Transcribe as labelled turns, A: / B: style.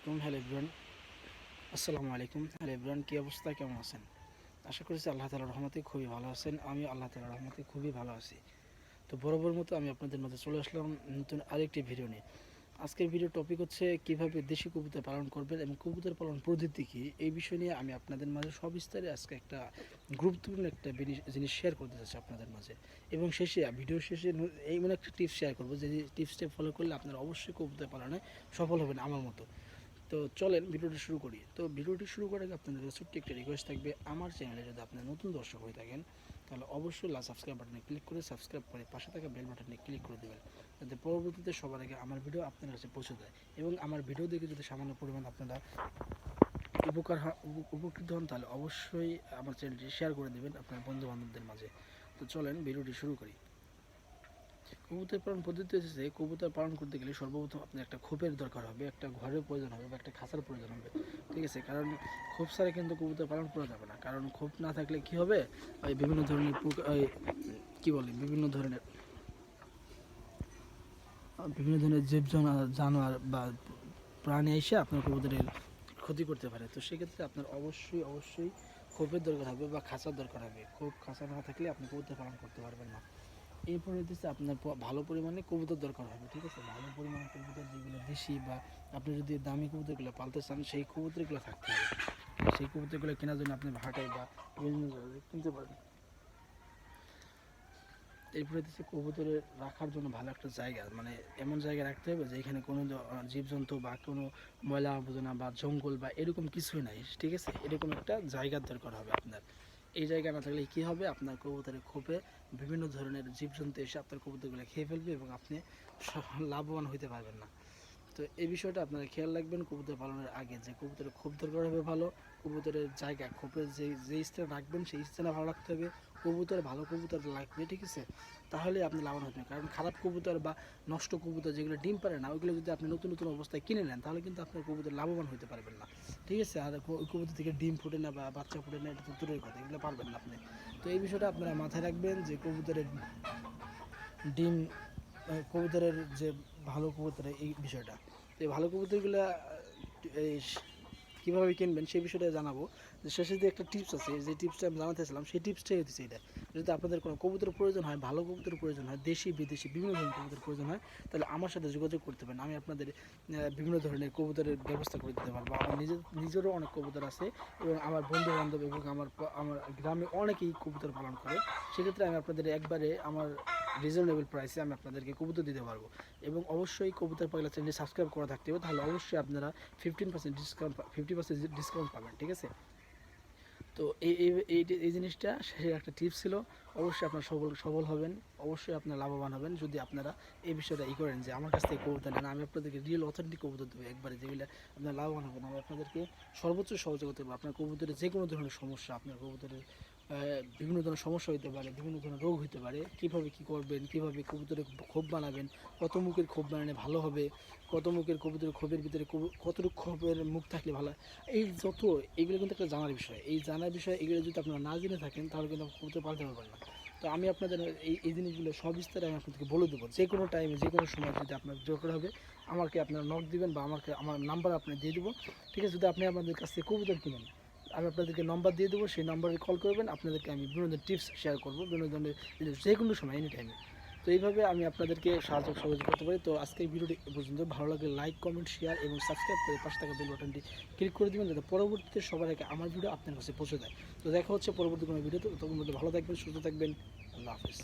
A: আলাইকুম। Hello everyone আসসালামু আলাইকুম। হ্যালো এভরিওয়ান কী অবস্থা? কেমন আছেন? আশা করছি আল্লাহ তালার রহমতে খুবই ভালো আছেন। আমি আল্লাহ তালার রহমতে খুবই ভালো আছি। তো বরাবর মতো আমি আপনাদের মাঝে চলে আসলাম নতুন আরেকটি ভিডিও নিয়ে। আজকের ভিডিও টপিক হচ্ছে কীভাবে দেশি কবুতর পালন করবেন এবং কবুতর পালন পদ্ধতি কী? এই বিষয় নিয়ে আমি আপনাদের মাঝে সবিস্তারে আজকে একটা গুরুত্বপূর্ণ একটা জিনিস শেয়ার করতে চাচ্ছি আপনাদের মাঝে। এবং শেষে ভিডিও শেষে ন- এই মানে একটা টিপস শেয়ার করব। যে টিপসটা ফলো করলে আপনারা অবশ্যই কবুতর পালনে সফল হবেন আমার মতো। তো চলেন ভিডিওটি শুরু করি। তো ভিডিওটি শুরু করার আগে আপনাদের ছোট্ট একটা রিকোয়েস্ট থাকবে, আমার চ্যানেলে যদি আপনার নতুন দর্শক হয়ে থাকেন, তাহলে অবশ্যই লাল সাবস্ক্রাইব বাটনে ক্লিক করে সাবস্ক্রাইব করে পাশে থাকা বেল বাটনে ক্লিক করে দেবেন, যাতে পরবর্তীতে সবার আগে আমার ভিডিও আপনার কাছে পৌঁছে যায় এবং আমার ভিডিও দেখে যদি সামান্য পরিমাণ আপনারা উপকার উপকৃত হন, তাহলে অবশ্যই আমার চ্যানেলটি শেয়ার করে দেবেন আপনার বন্ধু বান্ধবদের মাঝে। তো চলেন ভিডিওটি শুরু করি। কবুতর পালন পদ্ধতি হচ্ছে কবুতর পালন করতে গেলে সর্বপ্রথম আপনার একটা খোপের দরকার হবে, একটা ঘরের প্রয়োজন হবে বা একটা খাঁচার প্রয়োজন হবে, ঠিক আছে? কারণ খোপ ছাড়া কিন্তু কবুতর পালন করা যাবে না। কারণ খোপ না থাকলে কি হবে? ওই বিভিন্ন ধরনের কি বলে, বিভিন্ন ধরনের বিভিন্ন ধরনের জীব জানোয়ার বা প্রাণী এসে আপনার কবুতরের ক্ষতি করতে পারে। তো সেক্ষেত্রে আপনার অবশ্যই অবশ্যই খোপের দরকার হবে বা খাঁচার দরকার হবে। খোপ, খাঁচা না থাকলে আপনি কবুতর পালন করতে পারবেন না। এরপরে হচ্ছে আপনার ভালো পরিমাণে কবুতর দরকার হবে, ঠিক আছে? ভালো পরিমাণে কবুতর যেগুলো দেশি বা আপনি যদি দামি কবুতরগুলো পালতে চান, সেই কবুতরগুলো থাকতে হবে। সেই কবুতরগুলো কেনার জন্য আপনি ভাটায় বা বিভিন্ন কিনতে পারেন এরপরে হচ্ছে কবুতরের রাখার জন্য ভালো একটা জায়গা মানে এমন জায়গা রাখতে হবে যেখানে কোনো জীবজন্তু বা কোনো ময়লা আবর্জনা বা জঙ্গল বা এরকম কিছুই নাই, ঠিক আছে? এরকম একটা জায়গার দরকার হবে আপনার। এই জায়গা না থাকলে কি হবে? আপনার কবুতরের খোপে বিভিন্ন ধরনের জীবজন্তু এসে আপনার কবুতরগুলো খেয়ে ফেলবে এবং আপনি লাভবান হইতে পারবেন না। তো এই বিষয়টা আপনারা খেয়াল রাখবেন, কবুতর পালনের আগে যে কবুতরের খোপ দরকার হবে ভালো কবুতরের জায়গা, খোপের যে যে স্থানে রাখবেন সেই স্থানে ভালো রাখতে হবে। কবুতর ভালো কবুতর লাগবে, ঠিক আছে? তাহলে আপনি লাভবান হবেন কারণ খারাপ কবুতর বা নষ্ট কবুতর যেগুলো ডিম পারে না, ওইগুলো যদি আপনি নতুন নতুন অবস্থায় কিনে নেন, তাহলে কিন্তু আপনার কবুতর লাভবান হতে পারবেন না। ঠিক আছে? আর কবুতর থেকে ডিম ফুটে না বা বাচ্চা ফুটে না, এটা তো দূরের কথা, এগুলো পারবেন না আপনি। তো এই বিষয়টা আপনারা মাথায় রাখবেন যে কবুতরের ডিম কবুতরের যে ভালো কবুতরের এই বিষয়টা। তো এই ভালো কবুতরগুলো কীভাবে কিনবেন সেই বিষয়টা জানাব। যে শেষে যে একটা টিপস আছে যে টিপসটা আমি জানাতেছিলাম সেই টিপসটাই হচ্ছে এটা যদি আপনাদের কোনো কবুতর প্রয়োজন হয়, ভালো কবুতর প্রয়োজন হয়, দেশি, বিদেশি, বিভিন্ন ধরনের কবুতর প্রয়োজন হয়, তাহলে আমার সাথে যোগাযোগ করতে পারেন। আমি আপনাদের বিভিন্ন ধরনের কবুতরের ব্যবস্থা করে দিতে পারব। আমার নিজের নিজেরও অনেক কবুতর আছে এবং আমার বন্ধু বান্ধব এবং আমার আমার গ্রামে অনেকেই কবুতর পালন করে। সেক্ষেত্রে আমি আপনাদের একবারে আমার রিজনেবল প্রাইসে আমি আপনাদেরকে কবুতর দিতে পারব। এবং অবশ্যই কবুতর পাগলা চ্যানেলটি সাবস্ক্রাইব করা থাকতে হবে, তাহলে অবশ্যই আপনারা fifteen percent discount fifty percent discount পাবেন, ঠিক আছে? তো এই, এই- জিনিসটা শেষের একটা টিপস ছিল। অবশ্যই আপনার সবল সবল হবেন। অবশ্যই আপনার লাভবান হবেন যদি আপনারা এই বিষয়টা ই করেন যে, আমার কাছ থেকে কবিতা নেন। আমি আপনাদেরকে রিয়েল অথেন্টিক কবিতা দেবো একবারে যেগুলো আপনার লাভবান হবেন। আমি আপনাদেরকে সর্বোচ্চ সহযোগিতা দেবো আপনার কবুতরের যে কোনো ধরনের সমস্যা, আপনার কবুতরের বিভিন্ন ধরনের সমস্যা হতে পারে, বিভিন্ন ধরনের রোগ হতে পারে। কীভাবে কী করবেন, কীভাবে কবুতরের খোপ বানাবেন, কত মুখের খোপ বানালে ভালো হবে, কত মুখের কবুতরের খোপের ভিতরে কতটুকু খোপের মুখ থাকলে ভালো এই যত, এগুলো কিন্তু একটা জানার বিষয়। এই জানার বিষয়, এগুলো যদি আপনারা না জেনে থাকেন, তাহলে কিন্তু কবুতর পালতে পারবেন না। তো আমি আপনাদের এই এই জিনিসগুলো সবিস্তারে আমি আপনাদেরকে বলে দেবো। যে কোনো টাইমে যে কোনো সময় যদি আপনার দরকার হবে, আমাকে আপনারা নক দিবেন বা আমাকে, আমার নাম্বার আপনি দিয়ে দেবো। ঠিক আছে, যদি আপনি আমাদের কাছ থেকে কবুতর কিনেন আমি আপনাদেরকে নম্বর দিয়ে দেবো, সেই নম্বরে কল করবেন, আপনাদেরকে আমি ধরনের টিপস শেয়ার করব বিভিন্ন ধরনের যে কোনো সময় এনি টাইমে তো এইভাবে আমি আপনাদেরকে সাহায্য সহযোগ করতে পারি। তো আজকের ভিডিওটি পর্যন্ত। ভালো লাগে লাইক কমেন্ট শেয়ার এবং সাবস্ক্রাইব করে পাশে থাকা বেল বাটনটি ক্লিক করে দেবেন, যাতে পরবর্তীতে সবার আগে আমার ভিডিও আপনার কাছে পৌঁছে দেয়। তো দেখা হচ্ছে পরবর্তী কোনো ভিডিওতে। তখন মধ্যে ভালো থাকবেন, সুস্থ থাকবেন। আল্লাহ হাফিজ।